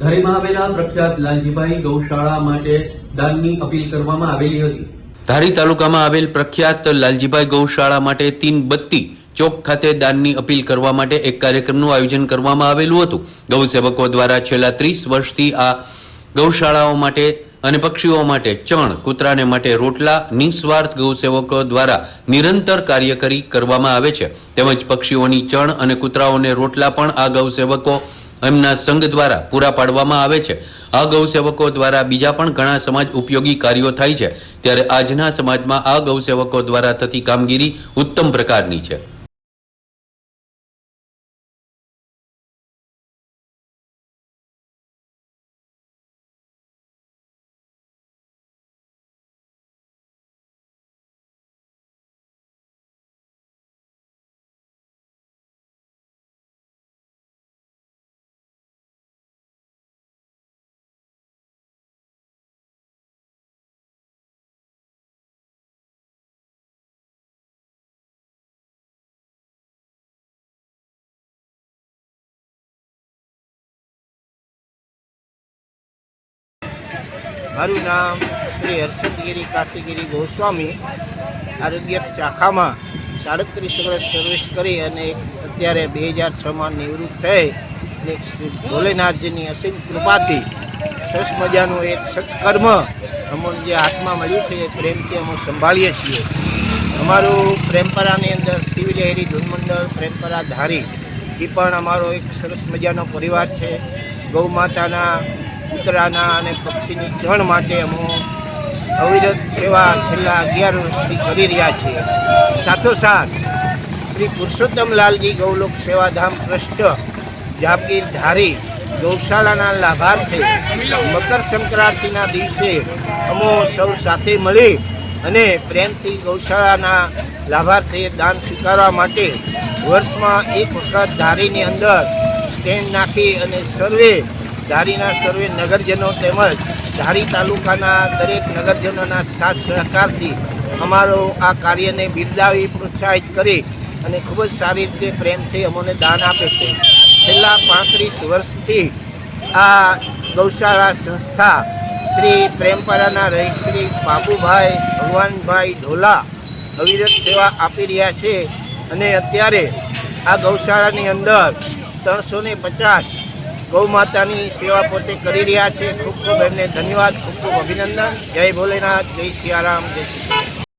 ધારીમાં આવેલા પ્રખ્યાત લાલજીભાઈ ગૌશાળા માટે દાનની અપીલ કરવામાં આવેલી હતી. ધારી તાલુકામાં આવેલ પ્રખ્યાત લાલજીભાઈ ગૌશાળા માટે તીન બત્તી ચોક ખાતે દાનની અપીલ કરવા માટે એક કાર્યક્રમનું આયોજન કરવામાં આવેલું હતું. ગૌસેવકો દ્વારા છેલ્લા ત્રીસ વર્ષથી આ ગૌશાળાઓ માટે અને પક્ષીઓ માટે ચણ, કૂતરાને માટે રોટલા, નિસ્વાર્થ ગૌસેવકો દ્વારા નિરંતર કાર્ય કરી કરવામાં આવે છે. તેમજ પક્ષીઓની ચણ અને કૂતરાઓને રોટલા પણ આ ગૌસેવકો એમના સંઘ દ્વારા પૂરા પાડવામાં આવે છે. આ ગૌસેવકો દ્વારા બીજા પણ ઘણા સમાજ ઉપયોગી કાર્યો થાય છે. ત્યારે આજના સમાજમાં આ ગૌસેવકો દ્વારા થતી કામગીરી ઉત્તમ પ્રકારની છે. મારું નામ શ્રી હર્ષદગીરી કાશીગીરી ગોસ્વામી આરોગ્ય શાખામાં સાડત્રીસ વર્ષ સર્વિસ કરી અને અત્યારે બે હજાર છમાં નિવૃત્ત થઈ અને શ્રી ભોલેનાથજીની અસીમ કૃપાથી સરસ મજાનું એક સત્કર્મ અમને જે હાથમાં મળ્યું છે એ પ્રેમથી અમે સંભાળીએ છીએ. અમારું પ્રેમપરાની અંદર શિવલહેરી ધૂનમંડળ પ્રેમપરા ધારી એ પણ અમારો એક સરસ મજાનો પરિવાર છે. ગૌ માતાના કૂતરાના અને પક્ષીની જણ માટે અમે અવિરત સેવા છેલ્લા અગિયાર વર્ષથી કરી રહ્યા છીએ. સાથોસાથ, શ્રી પુરુષોત્તમ લાલજી ગૌલોક સેવાધામ ટ્રસ્ટ જાપગીર ધારી ગૌશાળાના લાભાર્થે મકર સંક્રાંતિના દિવસે અમો સૌ સાથે મળી અને પ્રેમથી ગૌશાળાના લાભાર્થે દાન સ્વીકારવા માટે વર્ષમાં એક વખત ધારીની અંદર સ્ટેન્ડ નાખી અને સર્વે ધારીના સર્વે નગરજનો તેમજ ધારી તાલુકાના દરેક નગરજનોના સાથ સહકારથી અમારો આ કાર્યને બિરદાવી પ્રોત્સાહિત કરી અને ખૂબ જ સારી રીતે પ્રેમથી અમને દાન આપે છે. છેલ્લા પાંત્રીસ વર્ષથી આ ગૌશાળા સંસ્થા શ્રી પ્રેમપરાના રહી શ્રી બાબુભાઈ, ભગવાનભાઈ ઢોલા અવિરત સેવા આપી રહ્યા છે અને અત્યારે આ ગૌશાળાની અંદર ત્રણસો ને પચાસ ગૌ માતાની સેવા પોતે કરી રહ્યા છે. ખૂબ ખૂબ એમને ધન્યવાદ, ખૂબ ખૂબ અભિનંદન. જય ભોલેનાથ, જય સિયારામ જય શ્રી